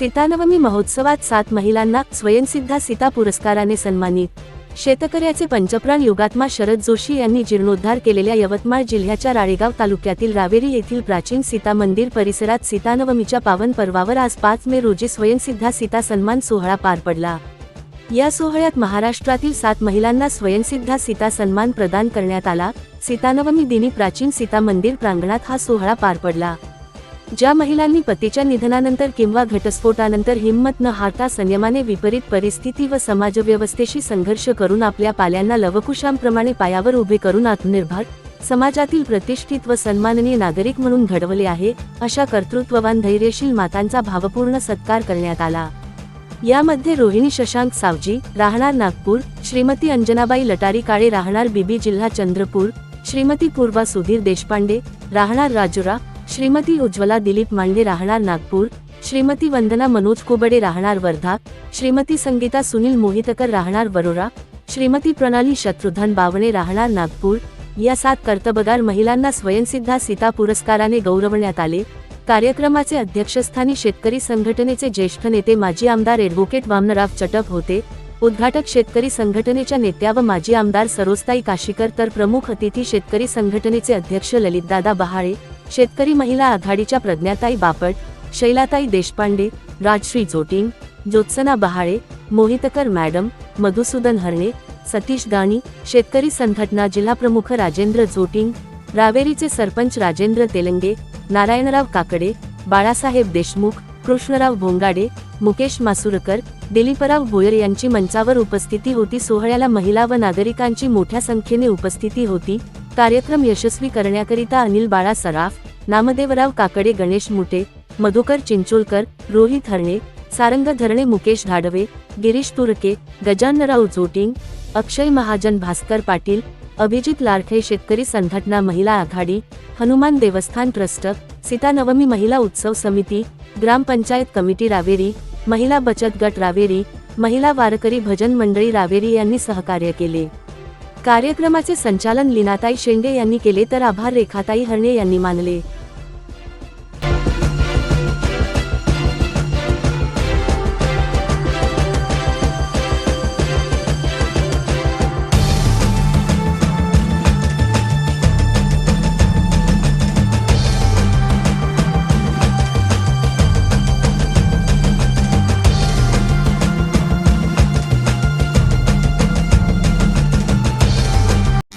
सीतानवमी महोत्सवात सात महिलांना स्वयंसिद्धा सीता पुरस्काराने सन्मानित. शेतकऱ्याचे पंचप्राण युगात्मा शरद जोशी यांनी जीर्णोद्धार केलेल्या यवतमाळ जिल्ह्याच्या राळेगाव तालुक्यातील रावेरी येथील प्राचीन सीता मंदिर परिसरात सीतानवमीच्या पावन पर्वावर आज पाच मे रोजी स्वयंसिद्धा सीता सन्मान सोहळा पार पडला. या सोहळ्यात महाराष्ट्रातील सात महिलांना स्वयंसिद्धा सीता सन्मान प्रदान करण्यात आला. सीतानवमी दिनी प्राचीन सीता मंदिर प्रांगणात हा सोहळा पार पडला. ज्या महिलांनी पतीच्या निधनानंतर किंवा घटस्फोटानंतर हिंमत न हारता संयमाने विपरीत परिस्थिती व समाजव्यवस्थेशी संघर्ष करून आपल्या पाल्यांना लवकुशांप्रमाणे पायावर उभे करून आत्मनिर्भर समाजातील प्रतिष्ठित व सन्माननीय नागरिक म्हणून घडवले आहे अशा कर्तृत्ववान धैर्यशील मातांचा भावपूर्ण सत्कार करण्यात आला. यामध्ये रोहिणी शशांक सावजी राहणार नागपूर श्रीमती अंजनाबाई लटारी काळे राहणार बीबी जिल्हा चंद्रपूर श्रीमती पूर्वा सुधीर देशपांडे राहणार राजुरा श्रीमती उज्ज्वला दिलीप मांडे राहणार नागपूर श्रीमती वंदना मनोज कोबडे राहणार वर्धा श्रीमती संगीता सुनील मोहितकर राहणार वरोरा श्रीमती प्रणाली शत्रुधन बावणे राहणार नागपूर या सात कर्तबगार महिलांना स्वयंसिद्धा सीता पुरस्काराने गौरवण्यात आले. कार्यक्रमाचे अध्यक्षस्थानी शेतकरी संघटनेचे ज्येष्ठ नेते माजी आमदार एडव्होकेट वामनराव चटप होते. उद्घाटक शेतकरी संघटनेच्या नेत्या व माजी आमदार सरोजताई काशीकर तर प्रमुख अतिथी शेतकरी संघटनेचे अध्यक्ष ललितदादा बहाळे. शेतकरी महिला आघाडीच्या प्रज्ञाताई बापट शैलाताई देशपांडे राजश्री जोटिंग ज्योत्सना बहाळे मोहितकर मॅडम मधुसूदन हरणे सतीश गाणी शेतकरी संघटना जिल्हाप्रमुख राजेंद्र जोटिंग रावेरीचे सरपंच राजेंद्र तेलंगे नारायणराव काकडे बाळासाहेब देशमुख कृष्णराव भोंगाडे मुकेश मासुरकर दिलीपराव भोयर यांची मंचावर उपस्थिती होती. सोहळ्याला महिला व नागरिकांची मोठ्या संख्येने उपस्थिती होती. कार्यक्रम यशस्वी करण्याकरिता अनिल बाळा सराफ नामदेवराव काकडे गणेश मुटे मधुकर चिंचोलकर रोहित हरणे सारंग धरणे मुकेश धाडवे गिरीश तुरके गजानराव जोटिंग अक्षय महाजन भास्कर पाटील अभिजित लारखे शेतकरी संघटना महिला आघाडी हनुमान देवस्थान ट्रस्ट सीतानवमी महिला उत्सव समिती ग्रामपंचायत कमिटी रावेरी महिला बचत गट रावेरी महिला वारकरी भजन मंडळी रावेरी यांनी सहकार्य केले. कार्यक्रमाचे संचालन लीनाताई शेंडे यांनी केले तर आभार रेखाताई हरणे यांनी मानले.